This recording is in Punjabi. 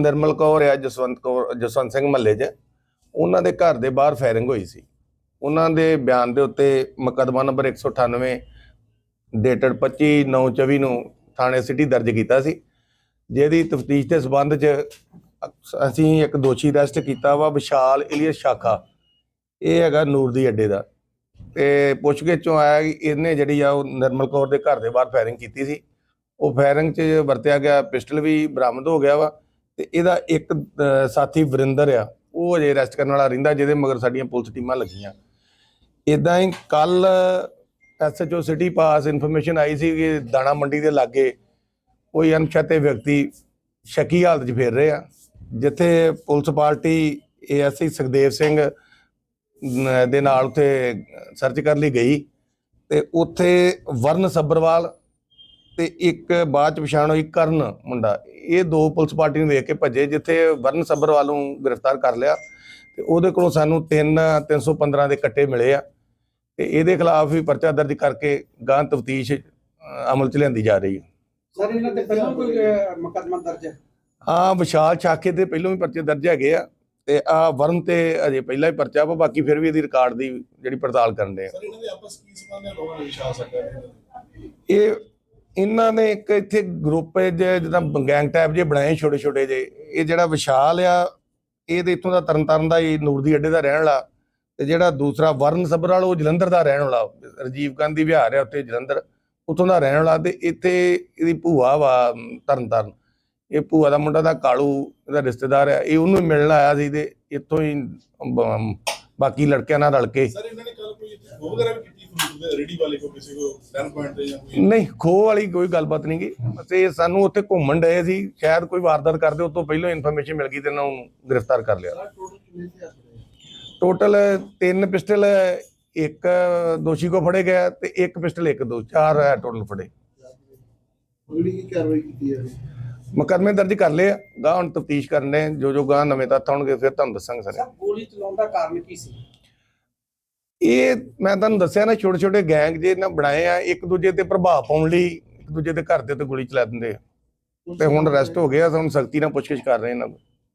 ਨਿਰਮਲ ਕੌਰ ਆ, ਜਸਵੰਤ ਕੌਰ, ਜਸਵੰਤ ਸਿੰਘ ਮਹੱਲੇ 'ਚ, ਉਹਨਾਂ ਦੇ ਘਰ ਦੇ ਬਾਹਰ ਫਾਇਰਿੰਗ ਹੋਈ ਸੀ। ਉਹਨਾਂ ਦੇ ਬਿਆਨ ਦੇ ਉੱਤੇ ਮੁਕੱਦਮਾ ਨੰਬਰ 198 ਡੇਟਡ 25/9/24 ਨੂੰ ਥਾਣੇ ਸਿਟੀ ਦਰਜ ਕੀਤਾ ਸੀ। ਜਿਹਦੀ ਤਫਤੀਸ਼ ਦੇ ਸਬੰਧ 'ਚ ਅਸੀਂ ਇੱਕ ਦੋਸ਼ੀ ਅਰੈਸਟ ਕੀਤਾ ਵਾ, ਵਿਸ਼ਾਲ ਇਲੀਅਸ ਸ਼ਾਖਾ। ਇਹ ਹੈਗਾ ਨੂਰ ਦੀ ਅੱਡੇ ਦਾ। ਤੇ ਪੁੱਛਗਿੱਛ ਚੋਂ ਆਇਆ ਕਿ ਇਹਨੇ ਜਿਹੜੀ ਆ ਉਹ ਨਿਰਮਲ ਕੌਰ ਦੇ ਘਰ ਦੇ ਬਾਹਰ ਫਾਇਰਿੰਗ ਕੀਤੀ ਸੀ। ਉਹ ਫਾਇਰਿੰਗ 'ਚ ਵਰਤਿਆ ਗਿਆ ਪਿਸਟਲ ਵੀ ਬਰਾਮਦ ਹੋ ਗਿਆ ਵਾ। ਤੇ ਇਹਦਾ ਇੱਕ ਸਾਥੀ ਵਰਿੰਦਰ ਆ, ਉਹ ਅਜੇ ਅਰੈਸਟ ਕਰਨ ਵਾਲਾ ਰਹਿੰਦਾ, ਜਿਹਦੇ ਮਗਰ ਸਾਡੀਆਂ ਪੁਲਿਸ ਟੀਮਾਂ ਲੱਗੀਆਂ। ਇਦਾਂ ਹੀ ਕੱਲ ਐਸਐਚਓ ਸਿਟੀ ਪਾਸ ਇਨਫੋਰਮੇਸ਼ਨ ਆਈ ਸੀ ਕਿ ਦਾਣਾ ਮੰਡੀ ਦੇ ਲਾਗੇ ਕੋਈ ਅਣਪਛਾਤੇ ਵਿਅਕਤੀ ਸ਼ੱਕੀ ਹਾਲਤ 'ਚ ਫੇਰ ਰਹੇ ਆ ਜਿੱਥੇ police party ASI Sukhdev Singh ਦੇ ਨਾਲ ਉੱਥੇ ਸਰਚ ਕਰਨ ਲਈ ਗਈ ਤੇ ਉੱਥੇ ਵਰਨ ਸੱਬਰਵਾਲ ਤੇ ਇੱਕ ਬਾਅਦ ਚ ਪਛਾਣ ਹੋਈ ਕਰਨ ਮੁੰਡਾ। ਇਹ ਦੋ ਪੁਲਿਸ ਪਾਰਟੀ ਨੂੰ ਵੇਖ ਕੇ ਭੱਜੇ ਜਿੱਥੇ ਵਰਨ ਸੱਬਰਵਾਲ ਨੂੰ ਗ੍ਰਿਫਤਾਰ ਕਰ ਲਿਆ ਤੇ ਉਹਦੇ ਕੋਲੋਂ ਸਾਨੂੰ 3 315 ਦੇ ਕੱਟੇ ਮਿਲੇ ਆ ਤੇ ਇਹਦੇ ਖਿਲਾਫ ਵੀ ਪਰਚਾ ਦਰਜ ਕਰਕੇ ਗਾਂ ਤਫਤੀਸ਼ ਅਮਲ ਚ ਲਿਆਂਦੀ ਜਾ ਰਹੀ ਹੈ। ਸਰ ਇਹਨਾਂ ਤੇ ਪਹਿਲਾਂ ਕੋਈ ਮੁਕੱਦਮਾ ਦਰਜ ਹੈ? ਹਾਂ ਵਿਸ਼ਾਲ ਛਾਕੇ ਤੇ ਪਹਿਲਾਂ ਵੀ ਪਰਚੇ ਦਰਜ ਹੈਗੇ ਆ ਤੇ ਆ ਵਰਨ ਤੇ ਅਜੇ ਪਹਿਲਾਂ ਹੀ ਪਰਚਾ ਵਾ ਬਾਕੀ ਫਿਰ ਵੀ ਇਹਦੀ ਰਿਕਾਰਡ ਦੀ ਜਿਹੜੀ ਪੜਤਾਲ ਕਰਨ ਦੇ ਆ। ਸਰ ਇਹਨਾਂ ਦੇ ਆਪਸ ਕੀ ਸੰਬੰਧ ਹੈ? ਲੋਕਾਂ ਨੂੰ ਵਿਸ਼ਵਾਸ ਸਕਦਾ ਇਹ ਇਹਨਾਂ ਨੇ ਇੱਕ ਇੱਥੇ ਗਰੁੱਪ ਜੇ ਜਿੱਦਾਂ ਗੈਂਗ ਟਾਈਪ ਜੇ ਬਣਾਏ ਛੋਟੇ ਛੋਟੇ ਜੇ ਇਹ ਜਿਹੜਾ ਵਿਸ਼ਾਲ ਆ ਇਹ ਤੇ ਇੱਥੋਂ ਦਾ ਤਰਨਤਾਰਨ ਦਾ ਹੀ ਨੂਰ ਅੱਡੇ ਦਾ ਰਹਿਣ ਵਾਲਾ। ਤੇ ਜਿਹੜਾ ਦੂਸਰਾ ਵਰਨ ਸਬਰਾਲ ਉਹ ਜਲੰਧਰ ਦਾ ਰਹਿਣ ਵਾਲਾ। ਰਜੀਵ ਗਾਂਧੀ ਵਿਹਾਰ ਆ ਉੱਥੇ ਜਲੰਧਰ ਉੱਥੋਂ ਦਾ ਰਹਿਣ ਵਾਲਾ ਤੇ ਇੱਥੇ ਇਹਦੀ ਭੂਆ ਵਾ ਅਮ, ਤਰਨਤਾਰਨ। ਇਹ ਭੂਆ ਦਾ ਮੁੰਡਾ ਦਾ ਕਾਲੂ ਇਹਦਾ ਰਿਸ਼ਤੇਦਾਰ ਆ। ਇਹ ਉਹਨੂੰ ਮਿਲਣ ਆਇਆ ਸੀ ਤੇ ਇੱਥੋਂ ਹੀ ਬਾਕੀ ਲੜਕਿਆਂ ਨਾਲ ਰਲ ਕੇ। ਖੋਹ ਵਗੈਰਾ ਵੀ ਕੀਤੀ ਫਰੂਟ ਦੇ ਰੇੜੀ ਵਾਲੇ ਕੋ ਕਿਸੇ ਕੋ 10 ਪੁਆਇੰਟ ਤੇ ਜਾਂ ਕੋਈ? ਨਹੀਂ ਖੋਹ ਵਾਲੀ ਕੋਈ ਗੱਲਬਾਤ ਨਹੀਂ ਗੀ। ਤੇ ਸਾਨੂੰ ਉੱਥੇ ਘੁੰਮਣ ਡਏ ਸੀ ਸ਼ਾਇਦ ਕੋਈ ਵਾਰਦਾਤ ਕਰਦੇ ਉਸ ਤੋਂ ਪਹਿਲਾਂ ਇਨਫੋਰਮੇਸ਼ਨ ਮਿਲ ਗਈ ਤੇ ਇਹਨਾਂ ਨੂੰ ਗ੍ਰਿਫਤਾਰ ਕਰ ਲਿਆ। ਟੋਟਲ ਤਿੰਨ ਪਿਸਟਲ ਇੱਕ ਦੋਸ਼ੀ ਕੋ ਫੜੇ ਗਿਆ ਤੇ ਇੱਕ ਪਿਸਟਲ ਇੱਕ ਦੋ ਚਾਰ ਹੈ ਟੋਟਲ ਫੜੇ। ਅਗਲੀ ਕੀ ਕਾਰਵਾਈ ਕੀਤੀ ਹੈ ਮੁਕੱਦਮੇ ਦਰਜ ਕਰ ਲਏ ਗਾਂ ਹੁਣ ਤਫਤੀਸ਼ ਕਰਨੇ ਜੋ ਜੋ ਗਾਂ ਨਵੇਂ ਤੱਥ ਆਉਣਗੇ ਫਿਰ ਤੁਹਾਨੂੰ ਦੱਸਾਂਗੇ ਸਾਰੇ। ਸਰ ਗੋਲੀ ਚਲਾਉਣ ਦਾ ਕਾਰਨ ਕੀ ਸੀ? ਇਹ ਮੈਂ ਤੁਹਾਨੂੰ ਦੱਸਿਆ ਨਾ ਛੋਟੇ ਛੋਟੇ ਗੈਂਗ ਜੇ ਇਹਨਾਂ ਬਣਾਏ ਆ, ਇੱਕ ਦੂਜੇ ਤੇ ਪ੍ਰਭਾਵ ਪਾਉਣ ਲਈ ਇੱਕ ਦੂਜੇ ਦੇ ਘਰ ਦੇ ਤੇ ਗੋਲੀ ਚਲਾ ਦਿੰਦੇ ਆ। ਤੇ ਹੁਣ ਅਰੈਸਟ ਹੋ ਗਿਆ ਹੁਣ ਸਖਤੀ ਨਾਲ ਪੁੱਛਗਿੱਛ ਕਰ ਰਹੇ ਇਹਨਾਂ ਨੂੰ